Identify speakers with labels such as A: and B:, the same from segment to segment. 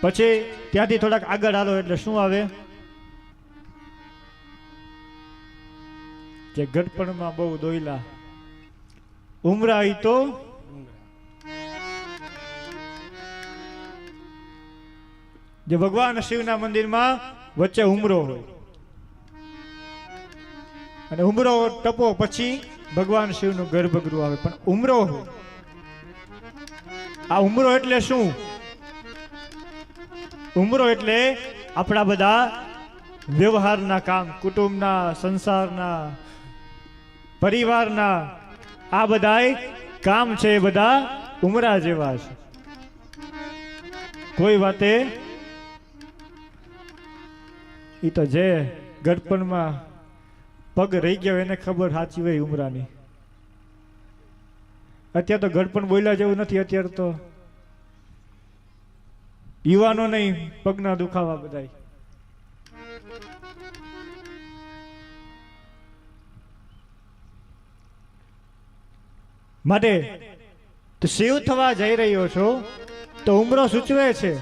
A: પછી ત્યાંથી થોડાક આગળ હાલો એટલે શું આવે? કે ગઢપણમાં બહુ દોયલા. ઉમરા તો જે ભગવાન શિવના મંદિરમાં વચ્ચે ઉમરો હોય. અને ઉમરો ટપો પછી ભગવાન શિવનું ગર્ભગૃહ આવે. પણ ઉમરો હોય. આ ઉમરો એટલે શું? ઉમરો એટલે આપણા બધા વ્યવહારના કામ, કુટુંબના, સંસારના, પરિવારના, આ બધા કામ છે એ બધા ઉમરા જેવા છે. કોઈ વાતે એ તો જે ગડપણમાં પગ રહી ગયો એને ખબર સાચી હોય ઉમરાની. અત્યારે તો ગડપણ બોલ્યા જેવું નથી, અત્યારે તો યુવાનો નહીં, પગના દુખાવા બધા માટે શિવ થવા જઈ રહ્યો છો, તો ઉમરો સૂચવે છે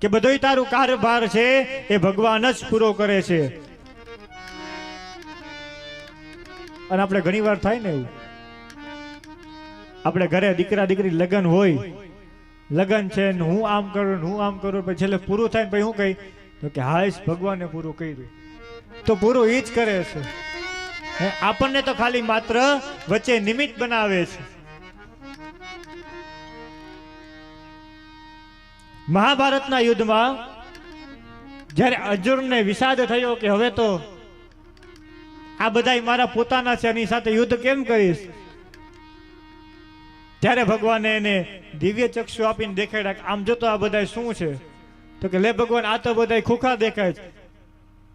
A: કે બધો તારું કારભાર છે, એ ભગવાન જ પૂરો કરે છે. અને આપણે ઘણી વાર થાય ને એવું. આપણે ઘરે દીકરા દીકરી લગ્ન હોય લગ્ન છે ને હું આમ કરું હું આમ કરું, પછી છેલ્લે પૂરું થાય ને પછી હું કહી, તો કે હાશ ભગવાને પૂરું કર્યું. તો પૂરું એ જ કરે છે. આપણને તો ખાલી માત્ર વચ્ચે નિમિત્ત બનાવે છે. મહાભારતના યુદ્ધમાં જ્યારે અર્જુનને વિષાદ થયો કે હવે તો આ બધા મારા પોતાના છે એની સાથે યુદ્ધ કેમ કરીશ? ત્યારે ભગવાને એને દિવ્ય ચક્ષુ આપીને દેખાડ્યા આમ જોતો આ બધા શું છે? તો કે લે ભગવાન, આ તો બધા ખોખા દેખાય છે.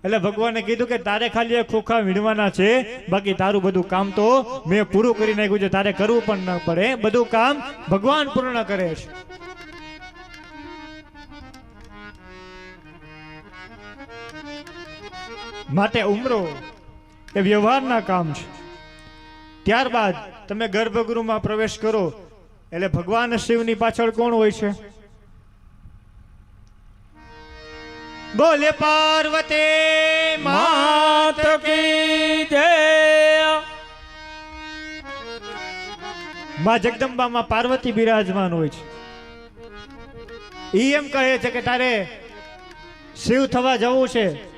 A: એટલે ભગવાને કીધું કે તારે ખાલી ખોખા વીણવાના છે, બાકી તારું બધું કામ તો મેં પૂરું કરી નાખ્યું છે, તારે કરવું પણ ન પડે. બધું કામ ભગવાન પૂર્ણ કરે છે. માટે ઉમરો એ વ્યવહારના કામ છે. ત્યારબાદ તમે ગર્ભગૃહમાં પ્રવેશ કરો. એટલે ભગવાન શિવની પાછળ કોણ હોય છે? બોલે પાર્વતી માતમાં જગદંબામાં પાર્વતી બિરાજમાન હોય છે. ઈ એમ કહે છે કે તારે શિવ થવા જવું છે.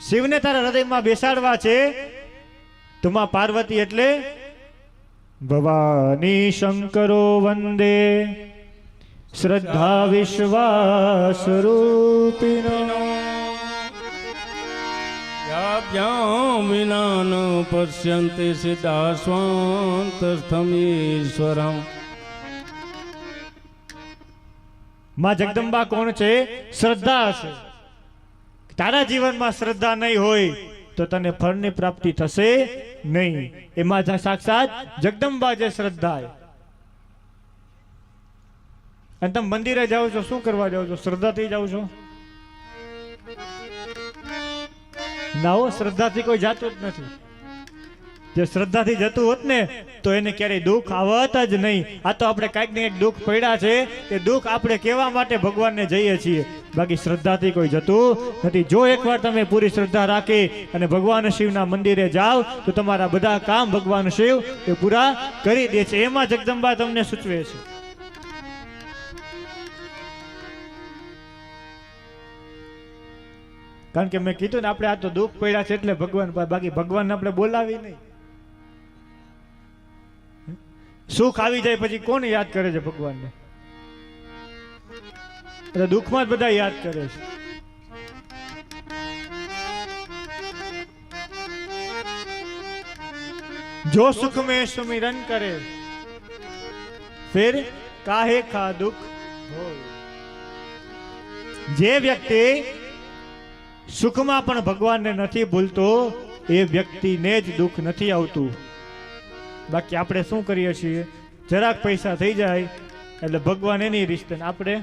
A: શિવને તારા હૃદયમાં બેસાડવા છે. તો માં પાર્વતી એટલે ભવાની શંકરો વંદે શ્રદ્ધા વિશ્વાસ રૂપિનો
B: યાભ્યામ વિના ન પશ્યન્તિ
A: માં જગદંબા કોણ છે? શ્રદ્ધા છે. તારા જીવનમાં શ્રદ્ધા નહીં હોય તો તને ફળની પ્રાપ્તિ થશે નહીં. એમાં સાક્ષાત જગદંબા જે શ્રદ્ધા અને તમે મંદિરે જાઓ છો, શું કરવા જાઓ છો? શ્રદ્ધાથી જાઓ છો? ના હો, શ્રદ્ધાથી કોઈ જાતું જ નથી. જે શ્રદ્ધાથી જતું હોત ને, તો એને ક્યારેય દુઃખ આવત જ નહીં. આ તો આપણે કાંઈક ને કંઈક દુઃખ પડ્યા છે. એ દુઃખ આપણે કહેવા માટે ભગવાનને જઈએ છીએ? બાકી શ્રદ્ધાથી કોઈ જતું નથી. જો એકવાર તમે પૂરી શ્રદ્ધા રાખી અને ભગવાન શિવના મંદિરે જાઓ, તો તમારા બધા કામ ભગવાન શિવ એ પૂરા કરી દે છે. એમાં જગદંબા તમને સૂચવે છે. કારણ કે મેં કીધું ને, આપણે આ તો દુઃખ પડ્યા છે એટલે ભગવાન. બાકી ભગવાનને આપણે બોલાવી નહીં. સુખ આવી જાય પછી કોણ યાદ કરે છે ભગવાનને એટલે દુઃખમાં જ બધા યાદ કરે છે જો સુખ में सुमिरन करे फिर काहे का दुख હોય જે વ્યક્તિ સુખમાં પણ ભગવાનને નથી ભૂલતો એ વ્યક્તિને જ દુઃખ નથી આવતું બાકી આપણે શું કરીએ છીએ? જરાક પૈસા થઈ જાય, એટલે ભગવાન એની રિશ્તે ને આપણે